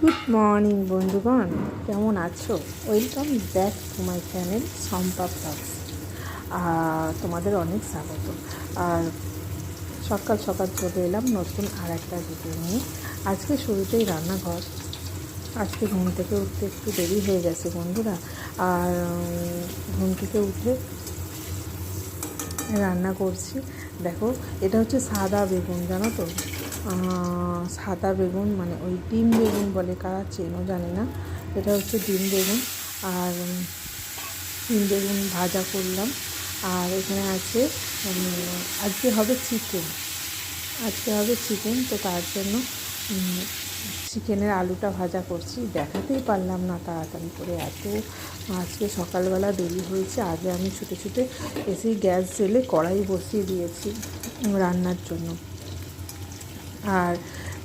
Good morning বন্ধুগণ। কেমন আছো? Welcome back to my channel Sampa vlogs তোমাদের অনেক স্বাগত। আর সকাল সকাল চলে এলাম নতুন আর একটা ভিডিও নিয়ে। আজকে শুরুতেই রান্নাঘর। আজকে ঘুম থেকে উঠতে একটু দেরি হয়ে গেছে বন্ধুরা। আর ঘুম থেকে উঠে রান্না করছি। দেখো, এটা হচ্ছে সাদা বেগুন, জানো তো? সাদা বেগুন মানে ওই ডিম বেগুন বলে কারা চেনো জানি না। এটা হচ্ছে ডিম বেগুন। আর ডিম বেগুন ভাজা করলাম। আর এখানে আছে আজকে হবে চিকেন। আজকে হবে চিকেন, তো তার জন্য চিকেনের আলুটা ভাজা করছি। দেখাতেই পারলাম না তাড়াতাড়ি করে এত। আজকে সকালবেলা দেরি হয়েছে। আগে আমি ছুটে ছুটে এসেই গ্যাস জেলে কড়াই বসিয়ে দিয়েছি রান্নার জন্য। আর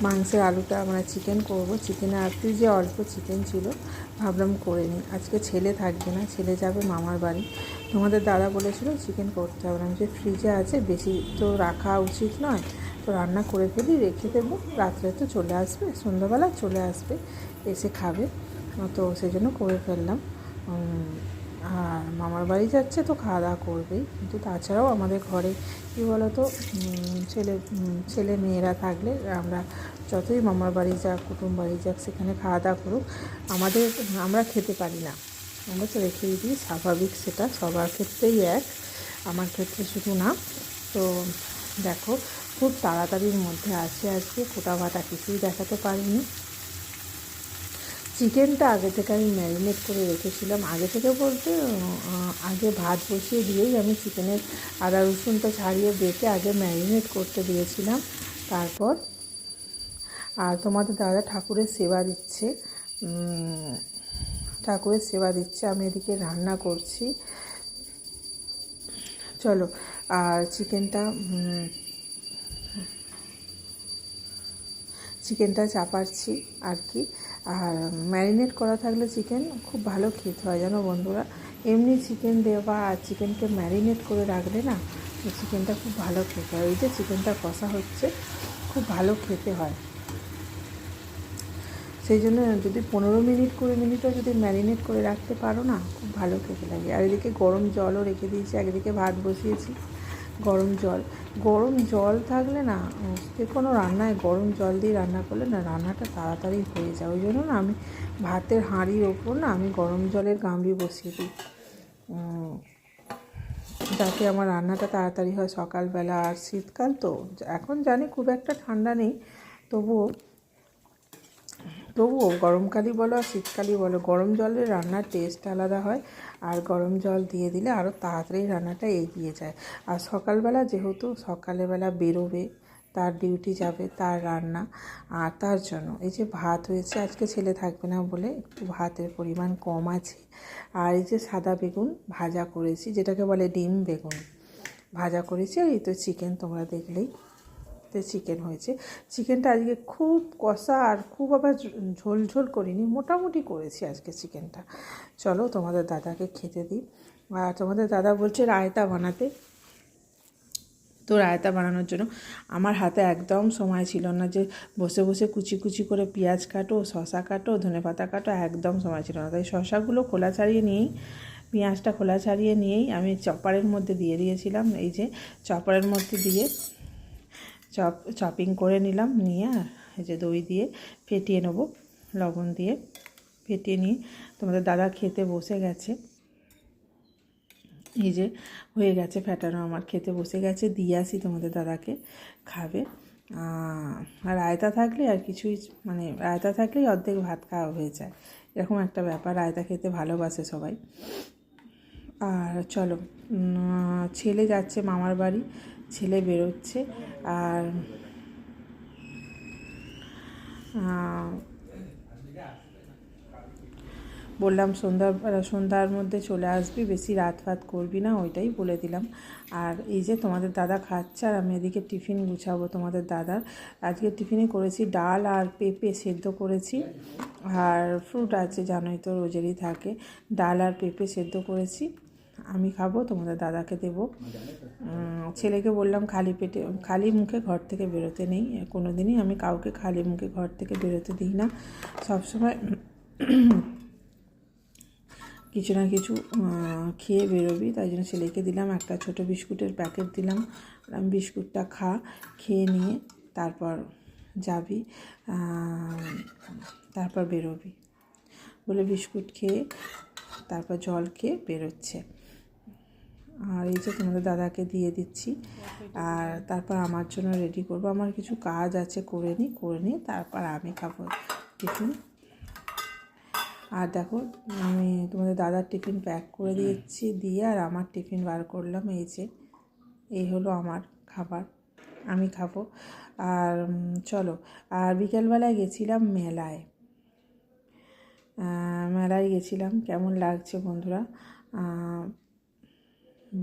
মাংসের আলুটা আমরা চিকেন করব। চিকেনে আর যে অল্প চিকেন ছিল, ভাবলাম করে নিই। আজকে ছেলে থাকবে না, ছেলে যাবে মামার বাড়ি। তোমাদের দাদা বলেছিল চিকেন করতে হবে না। যে ফ্রিজে আছে, বেশি তো রাখা উচিত নয়। তো রান্না করে ফেলি, রেখে দেবো। রাত্রে তো চলে আসবে, সন্ধ্যাবেলা চলে আসবে, এসে খাবে। তো সেই জন্য করে ফেললাম। আর মামার বাড়ি যাচ্ছে তো খাওয়া দাওয়া করবেই কিন্তু তাছাড়াও আমাদের ঘরে, কী বলো তো ছেলে ছেলে মেয়েরা থাকলে আমরা যতই মামার বাড়ি যাক, কুটুম বাড়ি যাক, সেখানে খাওয়া দাওয়া করুক, আমাদের, আমরা খেতে পারি না। আমরা তো রেখেই দিই, স্বাভাবিক সেটা, সবার ক্ষেত্রেই এক, আমার ক্ষেত্রে শুধু না। তো দেখো, খুব তাড়াতাড়ির মধ্যে আছে আজকে, কোটা ভাটা কিছুই দেখাতে পারিনি। চিকেনটা আগে থেকে আমি ম্যারিনেট করে রেখেছিলাম। আগে থেকে বলতে আগে ভাত বসিয়ে দিয়েই আমি চিকেনের আদা রসুনটা ছাড়িয়ে বেটে আগে ম্যারিনেট করতে দিয়েছিলাম। তারপর, আর তোমাদের দাদা ঠাকুরের সেবা দিচ্ছে। ঠাকুরের সেবা দিচ্ছে, আমি এদিকে রান্না করছি। চলো, আর চিকেনটা চিকেনটা চাপাচ্ছি আর কি। আর ম্যারিনেট করা থাকলে চিকেন খুব ভালো খেতে হয়, জানো বন্ধুরা? এমনি চিকেন দেওয়া আর চিকেনকে ম্যারিনেট করে রাখলে না চিকেনটা খুব ভালো খেতে হয়। এই যে চিকেনটা কষা হচ্ছে, খুব ভালো খেতে হয়। সেই জন্য যদি পনেরো মিনিট, কুড়ি মিনিটও যদি ম্যারিনেট করে রাখতে পারো না, খুব ভালো খেতে লাগে। আর এদিকে গরম জলও রেখে দিয়েছি, একদিকে ভাত বসিয়েছি। গরম জল। গরম জল থাকলে না যে কোনো রান্নায় গরম জল দিয়ে রান্না করলে না রান্নাটা তাড়াতাড়ি হয়ে যায়। ওই জন্য না আমি ভাতের হাঁড়ির ওপর না আমি গরম জলের গামড়ি বসিয়ে দিই। যাতে আমার রান্নাটা তাড়াতাড়ি হয়। সকালবেলা আর শীতকাল তো, এখন জানি খুব একটা ঠান্ডা নেই, তবুও তবুও গরমকালই বলো আর শীতকালই বলো, গরম জলের রান্নার টেস্ট আলাদা হয় আর গরম জল দিয়ে দিলে আরও তাড়াতাড়ি রান্নাটা এগিয়ে যায়। আর সকালবেলা যেহেতু সকালবেলা বেরোবে, তার ডিউটি যাবে, তার রান্না আর তার জন্য। এই যে ভাত হয়েছে, আজকে ছেলে থাকবে না বলে একটু ভাতের পরিমাণ কম আছে। আর এই যে সাদা বেগুন ভাজা করেছি, যেটাকে বলে ডিম বেগুন। ভাজা করেছি, আর এই তো চিকেন তোমরা দেখলেই তে চিকেন হয়েছে। চিকেনটা আজকে খুব কষা আর খুব আবার ঝ- ঝোল ঝোল করিনি, মোটামুটি করেছি আজকে চিকেনটা। চলো তোমাদের দাদাকে খেতে দিই। আর তোমাদের দাদা বলছে রায়তা বানাতে। তো রায়তা বানানোর জন্য আমার হাতে একদম সময় ছিল না যে বসে বসে কুচি কুচি করে পেঁয়াজ কাটো শশা কাটো ধনেপাতা কাটো, একদম সময় ছিল না। তাই শশাগুলো খোলা ছাড়িয়ে নিয়েই, পেঁয়াজটা খোলা ছাড়িয়ে নিয়েই আমি চপারের মধ্যে দিয়ে দিয়েছিলাম। এই যে চপারের মধ্যে দিয়ে চপ, চপিং করে নিলাম, নিয়ে এই যে দই দিয়ে ফেটিয়ে নেব, লবণ দিয়ে ফেটিয়ে নিয়ে তোমাদের দাদা খেতে বসে গেছে। এই যে হয়ে গেছে ফ্যাটানো আমার খেতে বসে গেছে, দিয়ে আসি তোমাদের দাদাকে, খাবে। আর রায়তা থাকলে আর কিছুই মানে রায়তা থাকলেই অর্ধেক ভাত খাওয়া হয়ে যায়। এরকম একটা ব্যাপার রায়তা খেতে ভালোবাসে সবাই। আর চলো ছেলে যাচ্ছে মামার বাড়ি ছেলে বেরোচ্ছে আর বললাম সন্ধ্যা, সন্ধ্যার মধ্যে চলে আসবি, বেশি রাত ফাত করবি না, ওইটাই বলে দিলাম। আর এই যে তোমাদের দাদা খাচ্ছে আর আমি এদিকে টিফিন গুছাবো তোমাদের দাদার। আজকে টিফিনে করেছি ডাল আর পেঁপে সেদ্ধ করেছি। আর ফ্রুট আছে, জানোই তো, রোজেরই থাকে। ডাল আর পেঁপে সেদ্ধ করেছি। আমি খাব তোমাদের দাদাকে দেবো। ছেলেকে বললাম খালি পেটে খালি মুখে ঘর থেকে বেরোতে নেই। কোনো দিনই আমি কাউকে খালি মুখে ঘর থেকে বেরোতে দিই না। সবসময় কিছু না কিছু খেয়ে বেরোবি। তাই জন্য ছেলেকে দিলাম একটা ছোট বিস্কুটের প্যাকেট দিলাম। বিস্কুটটা খা খেয়ে নিয়ে তারপর যাবি তারপর বেরোবি। বলে বিস্কুট খেয়ে তারপর জল খেয়ে বেরোচ্ছে। আর এই যে তোমাদের দাদাকে দিয়ে দিচ্ছি। আর তারপর আমার জন্য রেডি করব। আমার কিছু কাজ আছে, করে নিই করে নিই তারপর আমি খাব টিফিন। আর দেখো, আমি তোমাদের দাদার টিফিন প্যাক করে দিয়েছি দিয়ে আর আমার টিফিন বার করলাম। এই যে, এই হলো আমার খাবার। আমি খাব। আর চলো। আর বিকেলবেলায় গেছিলাম মেলায়। মেলায় গেছিলাম। কেমন লাগছে বন্ধুরা?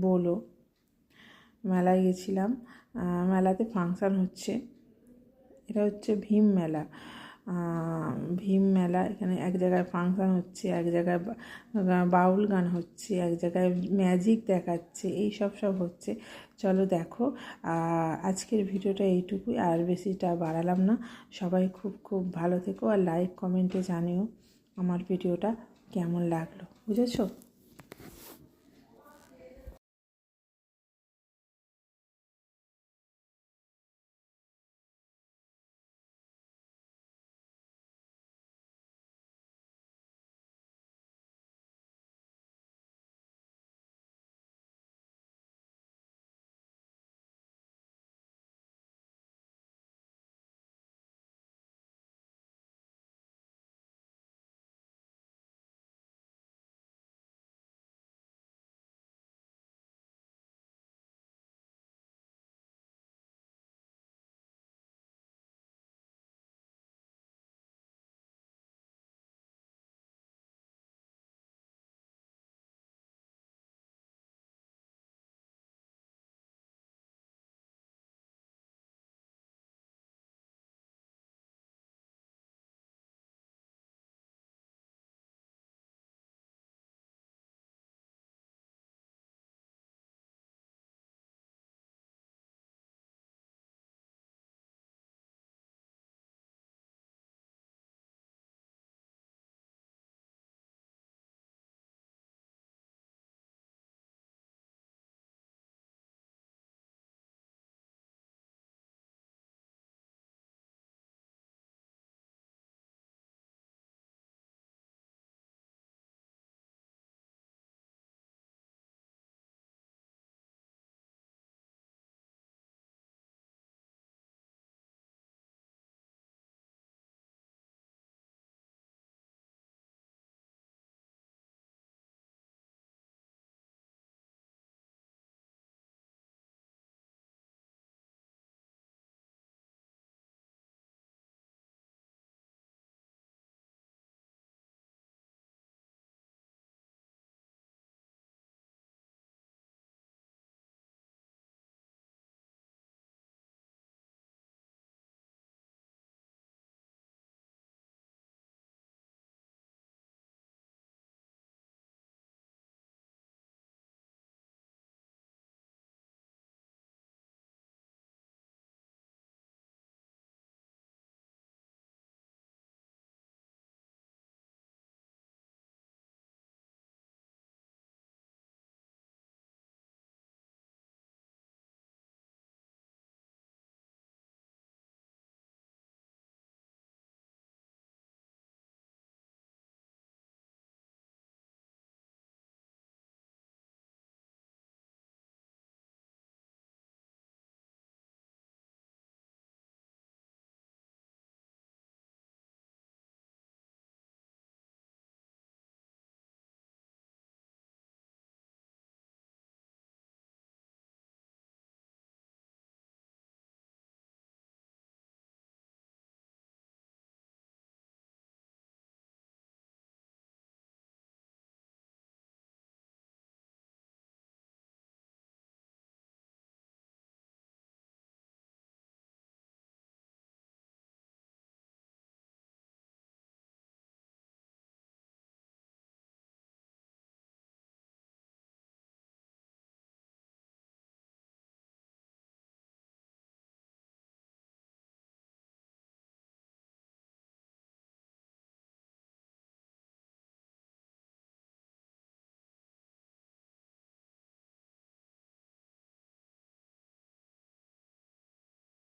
বলো। মেলায় গেছিলাম। মেলাতে ফাংশান হচ্ছে। এটা হচ্ছে ভীম মেলা। ভীম মেলা, এখানে এক জায়গায় ফাংশান হচ্ছে, এক জায়গায় বাউল গান হচ্ছে, এক জায়গায় ম্যাজিক দেখাচ্ছে, এই সব সব হচ্ছে। চলো দেখো। আজকের ভিডিওটা এইটুকুই, আর বেশিটা বাড়ালাম না। সবাই খুব খুব ভালো থেকো, আর লাইক কমেন্টে জানিও আমার ভিডিওটা কেমন লাগল। বুঝেছ?